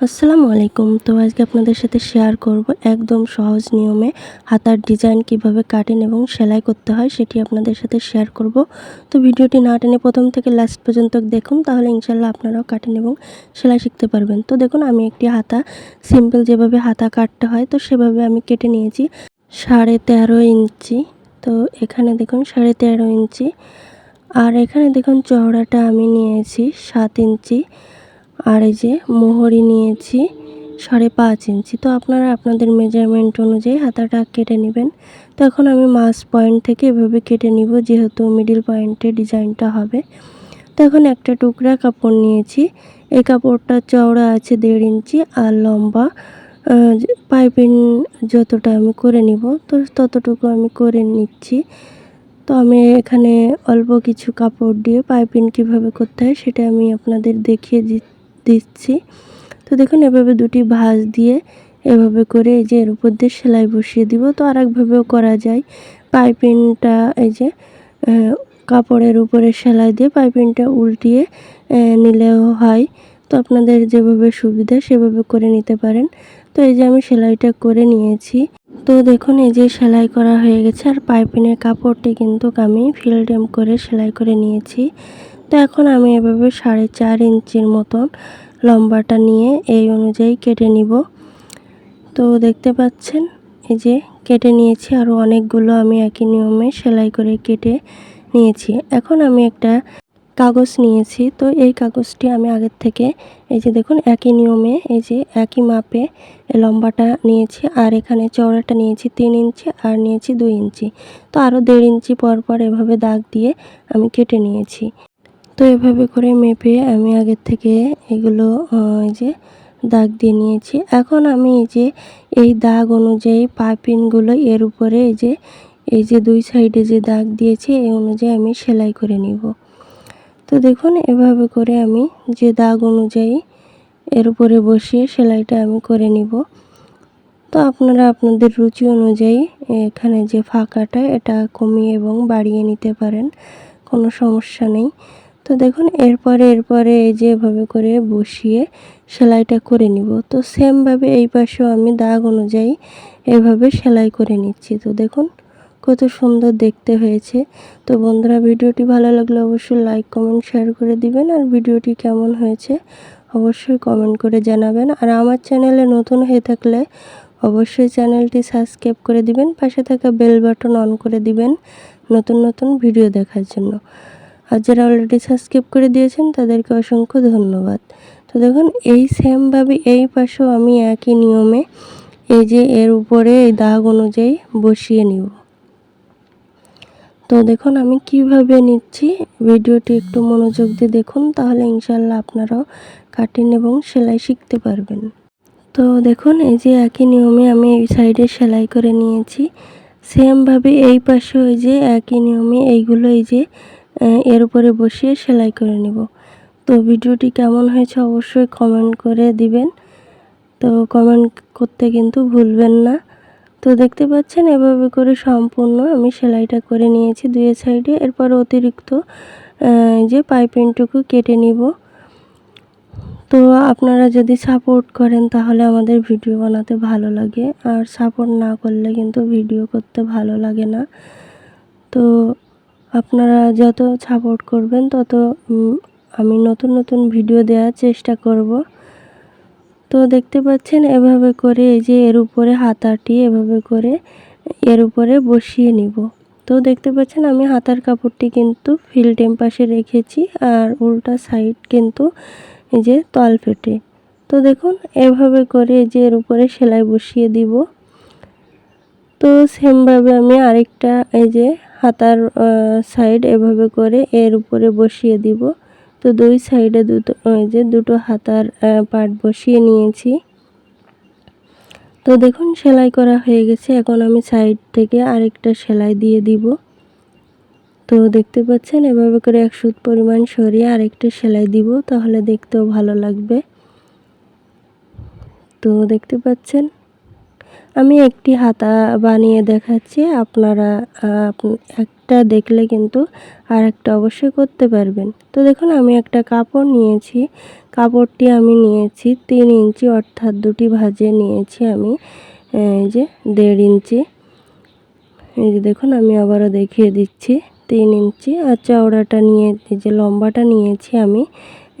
আসসালামু আলাইকুম। তো আজকে আপনাদের সাথে শেয়ার করব একদম সহজ নিয়মে হাতার ডিজাইন কীভাবে কাটিং এবং সেলাই করতে হয় সেটি আপনাদের সাথে শেয়ার করব। তো ভিডিওটি না টেনে প্রথম থেকে লাস্ট পর্যন্ত দেখুন, তাহলে ইনশাল্লাহ আপনারাও কাটিং এবং সেলাই শিখতে পারবেন। তো দেখুন, আমি একটি হাতা সিম্পল যেভাবে হাতা কাটতে হয়, তো সেভাবে আমি কেটে নিয়েছি সাড়ে তেরো ইঞ্চি। তো এখানে দেখুন, সাড়ে তেরো ইঞ্চি। আর এখানে দেখুন, চওড়াটা আমি নিয়েছি সাত ইঞ্চি। আর এই যে মোহরি নিয়েছি সাড়ে পাঁচ ইঞ্চি। তো আপনারা আপনাদের মেজারমেন্ট অনুযায়ী হাতাটা কেটে নেবেন। তো এখন আমি মাস পয়েন্ট থেকে এভাবে কেটে নিব, যেহেতু মিডিল পয়েন্টে ডিজাইনটা হবে। তো এখন একটা টুকরা কাপড় নিয়েছি। এই কাপড়টা চওড়া আছে দেড় ইঞ্চি আর লম্বা। পাইপিং যতটা আমি করে নিব, তো ততটুকু আমি করে নিচ্ছি। তো আমি এখানে অল্প কিছু কাপড় দিয়ে পাইপিং কীভাবে করতে হয় সেটা আমি আপনাদের দেখিয়ে দিচ্ছি। দিচ্ছি। তো দেখুন, এভাবে দুটি ভাঁজ দিয়ে এভাবে করে এই যে এর উপর দিয়ে সেলাই বসিয়ে দিব। তো আরেকভাবেও করা যায়। পাইপিংটা এই যে কাপড়ের উপরে সেলাই দিয়ে পাইপিংটা উল্টিয়ে নিলেও হয়। তো আপনাদের যেভাবে সুবিধা সেভাবে করে নিতে পারেন। তো এই যে আমি সেলাইটা করে নিয়েছি। তো দেখুন, এই যে সেলাই করা হয়ে গেছে। আর পাইপিনের কাপড়টি কিন্তু আমি ফিল্ডেম করে সেলাই করে নিয়েছি। তো এখন আমি এভাবে সাড়ে চার ইঞ্চির মতন লম্বাটা নিয়ে এই অনুযায়ী কেটে নিব। তো দেখতে পাচ্ছেন, এই যে কেটে নিয়েছি আরও অনেকগুলো আমি একই নিয়মে সেলাই করে কেটে নিয়েছি। এখন আমি একটা কাগজ নিয়েছি, তো এই কাগজটি আমি আগের থেকে, এই যে দেখুন, একই নিয়মে, এই যে একই মাপে লম্বাটা নিয়েছি, আর এখানে চওড়াটা নিয়েছি তিন ইঞ্চি, আর নিয়েছি দুই ইঞ্চি। তো আরও দেড় ইঞ্চি পর পর এভাবে দাগ দিয়ে আমি কেটে নিয়েছি। তো এভাবে করে মেপে আমি আগের থেকে এগুলো এই যে দাগ দিয়ে নিয়েছি। এখন আমি এই যে, এই দাগ অনুযায়ী পাইপিনগুলো এর উপরে এই যে এই যে দুই সাইডে যে দাগ দিয়েছি, এই অনুযায়ী আমি সেলাই করে নিব। তো দেখুন, এভাবে করে আমি যে দাগ অনুযায়ী এর উপরে বসিয়ে সেলাইটা আমি করে নিব। তো আপনারা আপনাদের রুচি অনুযায়ী এখানে যে ফাঁকাটা, এটা কমিয়ে এবং বাড়িয়ে নিতে পারেন। কোনো সমস্যা নেই। তো দেখুন, এরপরে এরপরে এই যে এভাবে করে বসিয়ে সেলাইটা করে নিব। তো সেমভাবে এই পাশেও আমি দাগ অনুযায়ী এভাবে সেলাই করে নিচ্ছি। তো দেখুন, কত সুন্দর দেখতে হয়েছে। তো বন্ধুরা, ভিডিওটি ভালো লাগলে অবশ্যই লাইক কমেন্ট শেয়ার করে দিবেন। আর ভিডিওটি কেমন হয়েছে অবশ্যই কমেন্ট করে জানাবেন। আর আমার চ্যানেলে নতুন হয়ে থাকলে অবশ্যই চ্যানেলটি সাবস্ক্রাইব করে দিবেন। পাশে থাকা বেল বাটন অন করে দিবেন নতুন নতুন ভিডিও দেখার জন্য। আর যারা অলরেডি সাবস্ক্রাইব করে দিয়েছেন, তাদেরকে অসংখ্য ধন্যবাদ। তো দেখুন, এই সেমভাবে এই পাশেও আমি একই নিয়মে এই যে এর উপরে এই দাগ অনুযায়ী বসিয়ে নিব। তো দেখুন, আমি কীভাবে নিচ্ছি, ভিডিওটি একটু মনোযোগ দিয়ে দেখুন, তাহলে ইনশাল্লাহ আপনারাও কাটিং এবং সেলাই শিখতে পারবেন। তো দেখুন, এই যে একই নিয়মে আমি এই সাইডে সেলাই করে নিয়েছি। সেমভাবে এই পাশে ওই যে একই নিয়মে এইগুলো এই যে এর উপরে বসিয়ে সেলাই করে নিব। তো ভিডিওটি কেমন হয়েছে অবশ্যই কমেন্ট করে দিবেন। তো কমেন্ট করতে কিন্তু ভুলবেন না। তো দেখতে পাচ্ছেন, এভাবে করে সম্পূর্ণ আমি সেলাইটা করে নিয়েছি দুই সাইডে। এরপর অতিরিক্ত যে পাইপিংটুকু কেটে নিব। তো আপনারা যদি সাপোর্ট করেন তাহলে আমাদের ভিডিও বানাতে ভালো লাগে। আর সাপোর্ট না করলে কিন্তু ভিডিও করতে ভালো লাগে না। তো আপনারা যত সাপোর্ট করবেন, তত আমি নতুন নতুন ভিডিও দেওয়ার চেষ্টা করব। তো দেখতে পাচ্ছেন, এভাবে করে এই যে এর উপরে হাতাটি এভাবে করে এর উপরে বসিয়ে নিব। তো দেখতে পাচ্ছেন, আমি হাতার কাপড়টি কিন্তু ফিল টেম্পাসে রেখেছি আর উল্টা সাইড কিন্তু এই যে তল ফেটে। তো দেখুন, এভাবে করে যে এর উপরে সেলাই বসিয়ে দিব। তো সেমভাবে আমি আরেকটা এই যে হাতার সাইড এভাবে করে এর উপরে বসিয়ে দিব। তো দুই সাইডে দুটো ওই যে দুটো হাতার পার্ট বসিয়ে নিয়েছি। তো দেখুন সেলাই করা হয়ে গেছে। এখন আমি সাইড থেকে আরেকটা সেলাই দিয়ে দিব। তো দেখতে পাচ্ছেন এভাবে করে এক সুত পরিমাণ সরিয়ে আরেকটা সেলাই দিব, তাহলে দেখতেও ভালো লাগবে। তো দেখতে পাচ্ছেন আমি একটি হাতা বানিয়ে দেখাচ্ছি। আপনারা একটা দেখলে কিন্তু আর একটা অবশ্যই করতে পারবেন। তো দেখুন, আমি একটা কাপড় নিয়েছি। কাপড়টি আমি নিয়েছি তিন ইঞ্চি, অর্থাৎ দুটি ভাজে নিয়েছি আমি এই যে দেড় ইঞ্চি। এই যে দেখুন, আমি আবারও দেখিয়ে দিচ্ছি, তিন ইঞ্চি। আর চওড়াটা নিয়ে যে লম্বাটা নিয়েছি আমি,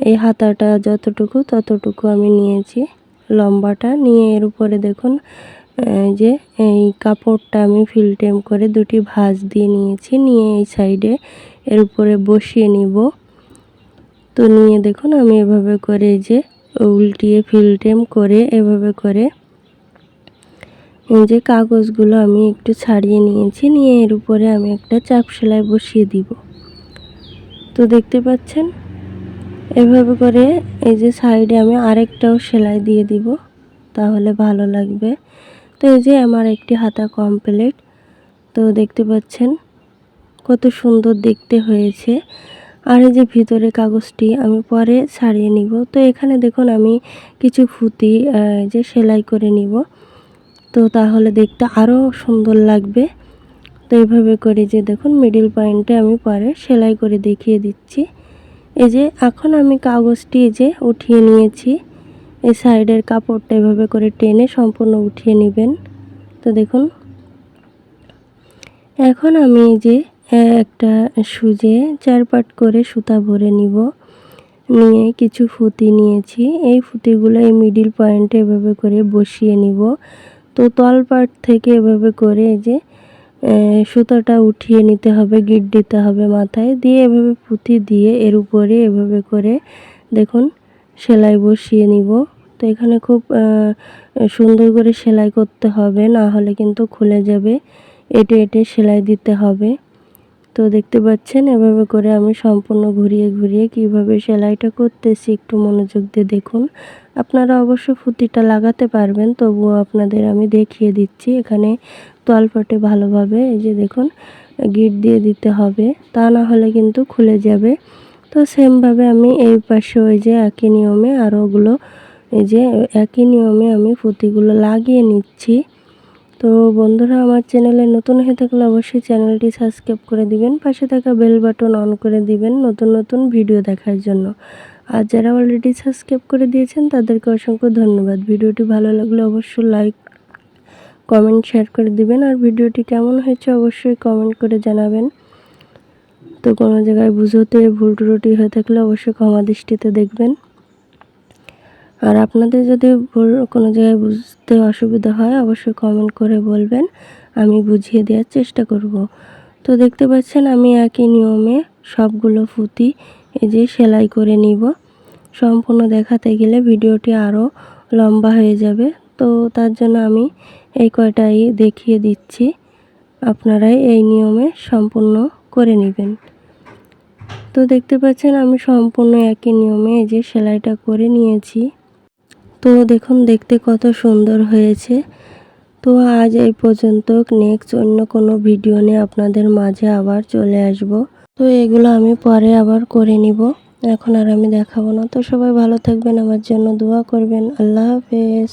এই হাতাটা যতটুকু ততটুকু আমি নিয়েছি লম্বাটা। নিয়ে এর উপরে দেখুন যে, এই কাপড়টা আমি ফিলটেম করে দুটি ভাঁজ দিয়ে নিয়েছি। নিয়ে এই সাইডে এর উপরে বসিয়ে নিব। তো নিয়ে দেখুন, আমি এভাবে করে যে উল্টিয়ে ফিলটেম করে এভাবে করে যে কাগজগুলো আমি একটু ছাড়িয়ে নিয়েছি। নিয়ে এর উপরে আমি একটা চাপ সেলাই বসিয়ে দিব। তো দেখতে পাচ্ছেন? এভাবে করে এই যে সাইডে আমি আরেকটাও সেলাই দিয়ে দিব। তাহলে ভালো লাগবে। তো এই যে আমার একটি হাতা কমপ্লিট। তো দেখতে পাচ্ছেন কত সুন্দর দেখতে হয়েছে। আর এই যে ভিতরে কাগজটি আমি পরে ছাড়িয়ে নিব। তো এখানে দেখুন আমি কিছু ফুতি যে সেলাই করে নিব। তো তাহলে দেখতে আরও সুন্দর লাগবে। তো এইভাবে করে যে দেখুন মিডিল পয়েন্টে আমি পরে সেলাই করে দেখিয়ে দিচ্ছি। এই যে এখন আমি কাগজটি যে উঠিয়ে নিয়েছি এই সাইডের কাপড়টা এভাবে করে টেনে সম্পূর্ণ উঠিয়ে নেবেন। তো দেখুন। এখন আমি যে একটা সুজে চার পাট করে সুতা ভরে নিব। নিয়ে কিছু ফুতি নিয়েছি। এই ফুতিগুলো এই মিডিল পয়েন্টে এভাবে করে বসিয়ে নিব। তো তল পাট থেকে এভাবে করে যে সুতোটা উঠিয়ে নিতে হবে, গিট দিতে হবে মাথায়। দিয়ে এভাবে পুঁতি দিয়ে এর উপরে এভাবে করে দেখুন সেলাই বসিয়ে নিব। তো এখানে খুব সুন্দর করে সেলাই করতে হবে, না হলে কিন্তু খুলে যাবে। এটে এটে সেলাই দিতে হবে। তো দেখতে পাচ্ছেন, এভাবে করে আমি সম্পূর্ণ ঘুরিয়ে ঘুরিয়ে কীভাবে সেলাইটা করতেছি একটু মনোযোগ দিয়ে দেখুন। আপনারা অবশ্য ফুতিটা লাগাতে পারবেন, তবুও আপনাদের আমি দেখিয়ে দিচ্ছি। এখানে তলপটে ভালোভাবে এই যে দেখুন, গিট দিয়ে দিতে হবে, তা না হলে কিন্তু খুলে যাবে। তো সেমভাবে আমি এই পাশে ওই যে একই নিয়মে আরও ওগুলো, এই যে একই নিয়মে আমি ফুতিগুলো লাগিয়ে নিচ্ছি। তো বন্ধুরা, আমার চ্যানেলে নতুন হয়ে থাকলে অবশ্যই চ্যানেলটি সাবস্ক্রাইব করে দিবেন, পাশে থাকা বেল বাটন অন করে দিবেন নতুন নতুন ভিডিও দেখার জন্য। আর যারা অলরেডি সাবস্ক্রাইব করে দিয়েছেন, তাদেরকে অসংখ্য ধন্যবাদ। ভিডিওটি ভালো লাগলে অবশ্যই লাইক, কমেন্ট, শেয়ার করে দিবেন। আর ভিডিওটি কেমন হয়েছে অবশ্যই কমেন্ট করে জানাবেন। তো কোনো জায়গায় বুঝতে, ভুল ত্রুটি হয়ে থাকলে অবশ্যই ক্ষমা দৃষ্টিতে দেখবেন। আর আপনাদের যদি ভুল কোনো জায়গায় বুঝতে অসুবিধা হয়, অবশ্যই কমেন্ট করে বলবেন। আমি বুঝিয়ে দেওয়ার চেষ্টা করব। তো দেখতে পাচ্ছেন, আমি একই নিয়মে সবগুলো ফুতি এই যে সেলাই করে নিব। সম্পূর্ণ দেখাতে গেলে ভিডিওটি আরও লম্বা হয়ে যাবে। তো তার জন্য আমি এই কয়টাই দেখিয়ে দিচ্ছি। আপনারাই এই নিয়মে সম্পূর্ণ করে নেবেন। তো দেখতে পাচ্ছেন আমি সম্পূর্ণ একই নিয়মে যে সেলাইটা করে নিয়েছি। তো দেখুন, দেখতে কত সুন্দর হয়েছে। তো আজ এই পর্যন্ত নেক্সট অন্য কোনো ভিডিও নিয়ে আপনাদের মাঝে আবার চলে আসব। তো এগুলো আমি পরে আবার করে নিব। এখন আর আমি দেখাবো না। তো সবাই ভালো থাকবেন, আমার জন্য দোয়া করবেন। আল্লাহ হাফেজ।